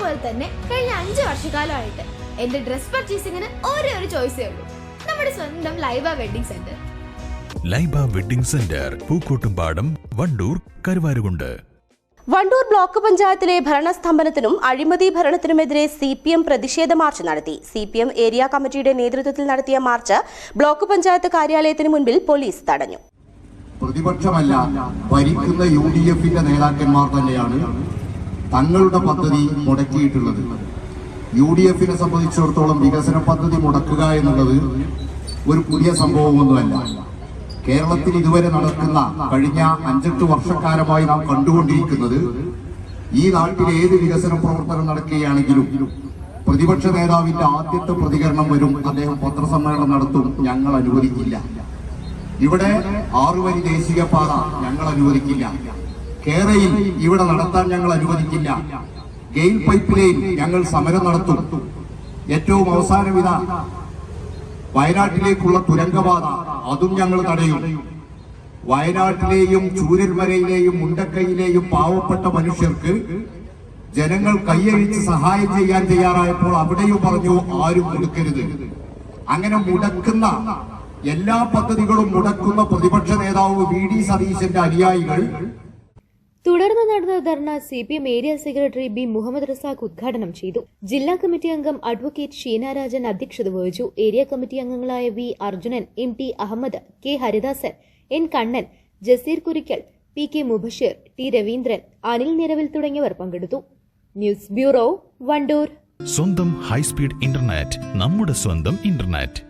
പോലെ തന്നെ കഴിഞ്ഞ അഞ്ചു വർഷക്കാലമായിട്ട് എന്റെ ഡ്രസ് പർച്ചേസിംഗിന് ഒരേ ഒരു ചോയ്സേ ഉള്ളൂ. നമ്മുടെ സ്വന്തം Laiba wedding centre. Laiba wedding centre Pookkottumpadam Wandoor Karuvarakundu. Wandoor block പഞ്ചായത്തിലെ ഭരണസ്തംഭനത്തിനും അഴിമതി ഭരണത്തിനുമെതിരെ സി പി എം പ്രതിഷേധ മാർച്ച് നടത്തി. സി പി എം ഏരിയ കമ്മിറ്റിയുടെ നേതൃത്വത്തിൽ നടത്തിയ മാർച്ച് ബ്ലോക്ക് പഞ്ചായത്ത് കാര്യാലയത്തിന് മുൻപിൽ പോലീസ് തടഞ്ഞു. പ്രതിപക്ഷമല്ല ഭരിക്കുന്ന യു ഡി എഫിന്റെ നേതാക്കന്മാർ തന്നെയാണ് തങ്ങളുടെ പദ്ധതി മുടക്കിയിട്ടുള്ളത്. യു ഡി എഫിനെ സംബന്ധിച്ചിടത്തോളം വികസന പദ്ധതി മുടക്കുക എന്നുള്ളത് ഒരു പുതിയ സംഭവമൊന്നുമല്ല. കേരളത്തിൽ ഇതുവരെ നടക്കുന്ന കഴിഞ്ഞ അഞ്ചെട്ട് വർഷക്കാലമായി നാം കണ്ടുകൊണ്ടിരിക്കുന്നത് ഈ നാട്ടിൽ ഏത് വികസന പ്രവർത്തനം നടക്കുകയാണെങ്കിലും പ്രതിപക്ഷ നേതാവിന്റെ ആദ്യത്തെ പ്രതികരണം വരും അദ്ദേഹം പത്രസമ്മേളനം നടത്തും ഞങ്ങൾ അനുവദിക്കില്ല. ഇവിടെ ആറുവരി ദേശീയപാത ഞങ്ങൾ അനുവദിക്കില്ല. കേരയിൽ ഇവിടെ നടത്താൻ ഞങ്ങൾ അനുവദിക്കില്ല. ഗെയിൽ പൈപ്പ് ഞങ്ങൾ സമരം നടത്തും. ഏറ്റവും അവസാനം ഇതാ വയനാട്ടിലേക്കുള്ള തുരങ്കപാത അതും ഞങ്ങൾ തടയും. വയനാട്ടിലെയും ചൂരൽമലയിലെയും മുണ്ടക്കൈയിലെയും പാവപ്പെട്ട മനുഷ്യർക്ക് ജനങ്ങൾ കൈയഴിച്ച് സഹായം ചെയ്യാൻ തയ്യാറായപ്പോൾ അവിടെയും പറഞ്ഞു ആരും മുടക്കരുത്. അങ്ങനെ മുടക്കുന്ന എല്ലാ പദ്ധതികളും മുടക്കുന്ന പ്രതിപക്ഷ നേതാവ് വി ഡി സതീശന്റെ അനുയായികൾ തുടർന്ന് നടന്ന dharna C P M area secretary B Muhammad Razak ഉദ്ഘാടനം ചെയ്തു. ജില്ലാ കമ്മിറ്റി അംഗം അഡ്വക്കേറ്റ് ഷീന രാജൻ അധ്യക്ഷത വഹിച്ചു. ഏരിയ കമ്മിറ്റി അംഗങ്ങളായ V Arjunan M T Ahammed K Haridasan N Kannan Jaseer Kurikkal P K Mubasheer T Raveendran Anil Niravil തുടങ്ങിയവർ പങ്കെടുത്തു. News bureau Wandoor. സ്വന്തം ഹൈസ്പീഡ് ഇന്റർനെറ്റ് നമ്മുടെ സ്വന്തം ഇന്റർനെറ്റ്.